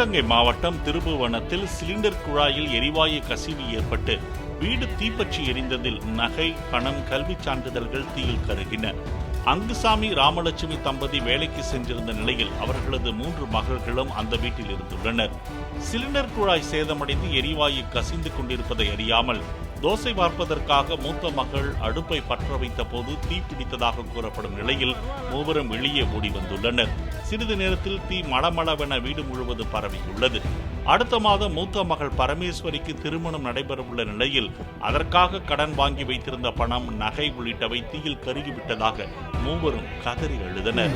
சிவகங்கை மாவட்டம் திருபுவனத்தில் சிலிண்டர் குழாயில் எரிவாயு கசிவு ஏற்பட்டு வீடு தீப்பற்றி எரிந்ததில் நகை பணம் கல்வி சான்றிதழ்கள் தீயில் கருகின. அங்குசாமி ராமலட்சுமி தம்பதி வேலைக்கு சென்றிருந்த நிலையில் அவர்களது மூன்று மகள்களும் அந்த வீட்டில் இருந்துள்ளனர். சிலிண்டர் குழாய் சேதமடைந்து எரிவாயு கசிந்து கொண்டிருப்பதை அறியாமல் தோசை வார்ப்பதற்காக மூத்த மகள் அடுப்பை பற்ற வைத்த போது தீ பிடித்ததாக கூறப்படும் நிலையில் மூவரும் வெளியே ஓடி வந்துள்ளனர். சிறிது நேரத்தில் தீ மளமளவென வீடு முழுவதும் பரவியுள்ளது. அடுத்த மாதம் மூத்த மகள் பரமேஸ்வரிக்கு திருமணம் நடைபெறவுள்ள நிலையில் அதற்காக கடன் வாங்கி வைத்திருந்த பணம் நகை உள்ளிட்டவை தீயில் கருகிவிட்டதாக மூவரும் கதறி எழுதனர்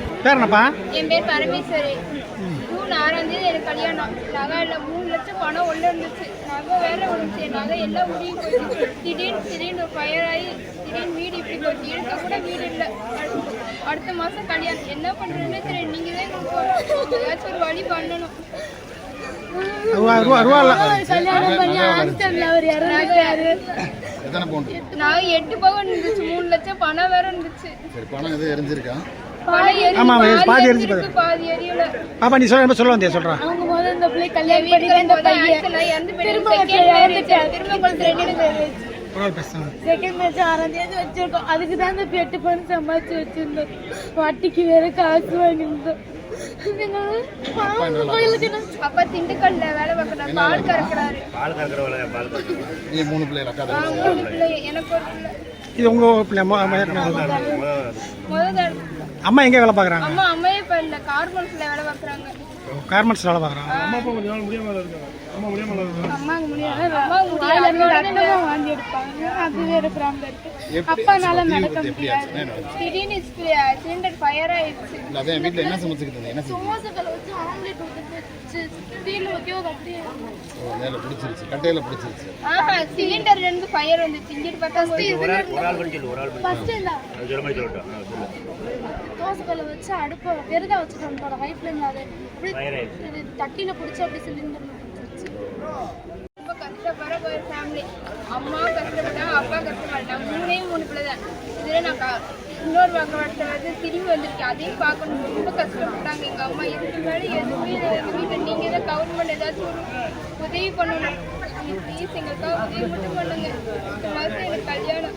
ஜூன் ஆறாம் தேதி எனக்கு கல்யாணம். நகை இல்லை மூணு லட்சம் பணம் ஒன்று இருந்துச்சு. நகை வேற இருந்துச்சு நகை எல்லாம் முடியும் போச்சு திடீர்னு திடீர்னு ஃபயர் ஆகி திடீர்னு வீடு இப்படி போச்சு இருக்க கூட வீடு இல்லை. அடுத்த- அடுத்த மாதம் கல்யாணம். என்ன பண்ணுறதுன்னு தெரியும் நீங்கள் தான் எங்களுக்கு ஏதாச்சும் ஒரு வழி பண்ணணும். கல்யாணம் பண்ணி ஹாஸ்டல்ல அவர் இறந்துட்டாரு. எத்தனை பவுண்டு? நகை எட்டு பவன் இருந்துச்சு. மூணு லட்சம் பணம் வேற இருந்துச்சு. சரி பணம் எதுவும் எரிஞ்சிருக்கா? ஆமா, பாதி எரிஞ்சு எரிஞ்சிருக்கு, பாதி எரியல பாப்பா நீ சொல்ல சொல்ல வந்தியா சொல்கிறேன் அவங்க முதல்ல இந்த பிள்ளை கல்யாணம் வீட்டுக்கு பண்ணி இந்த பையன். திரும்ப செகண்ட் மேட்ச் ஆறாம் தேதி வச்சிருக்கோம் அதுக்கு தான் இந்த சம்பாதிச்சு வச்சிருந்தோம் வட்டிக்கு வேற காசு வாங்கியிருந்தோம் அப்பா திண்டுக்கல்ல வேலை பார்க்கறாரு பால் கறக்குறாரு. மூணு பிள்ளை எனக்கு ஒரு பிள்ளை இது முதல். அம்மா எங்கே வேலை பார்க்குறாங்க? அம்மா அம்மையே இப்ப இல்ல கார்மெண்ட்ஸ்ல வேலை பார்க்கறாங்க. கார்மெண்ட்ஸ் வேலை பார்க்குறாங்க. அம்மாவுக்கு முடியாது அம்மாவுக்கு வாயில இருந்து முடியாது ரத்தமா வாந்தி எடுப்பாங்க. அது வேற ப்ராப்ளம் இருக்கு எப்படி அப்பானால தீ நடக்க விபத்து எப்படி ஆச்சு? என்ன நடந்துச்சு? திடீர்னு சிலிண்டர் ஃபயர் ஆயிடுச்சு. அதான் வீட்டில் என்ன சமைச்சுக்கிட்டு இருந்தீங்க என்ன தோசைக்கல்ல வச்சு ஆம்லெட் ஊற்றி ஸ்டீல் வைக்கோ அது அப்படியே ஓ மேலே பிடிச்சிருச்சு. கட்டையில் பிடிச்சிருச்சு. ஆஹா சிலிண்டர்ல இருந்து ஃபயர் வந்துச்சு. இங்கிட்டு பார்த்தா ஃபர்ஸ்ட் இல்ல தோசைக்கல்ல வச்சு அடுப்பை பெரிதா வச்சுட்டோம் போட ஹை ஃப்ளேம்ல அது. அப்படி தட்டில பிடிச்சி அப்படி பிடிச்சிருச்சு ரொம்ப கஷ்டப்படுற ஒரு ஃபேமிலி அம்மா கஷ்டப்பட்டாங்க அப்பா கஷ்டப்பட்டாங்க. மூணே மூணு பிள்ளை தான். இதில் நான் இன்னொரு வந்து திரும்பி வந்திருக்கேன் அதையும் பார்க்கணும். ரொம்ப கஷ்டப்பட்டாங்க எங்கள் அம்மா இதுக்கு மேலே எதுவுமே எங்கள் வீட்டில் நீங்கள் தான் கவர்மெண்ட் ஏதாச்சும் ஒரு உதவி பண்ணணும். ப்ளீஸ் எங்களுக்காக உதவி மட்டும் பண்ணுங்க. இந்த மாதம் எனக்கு கல்யாணம்.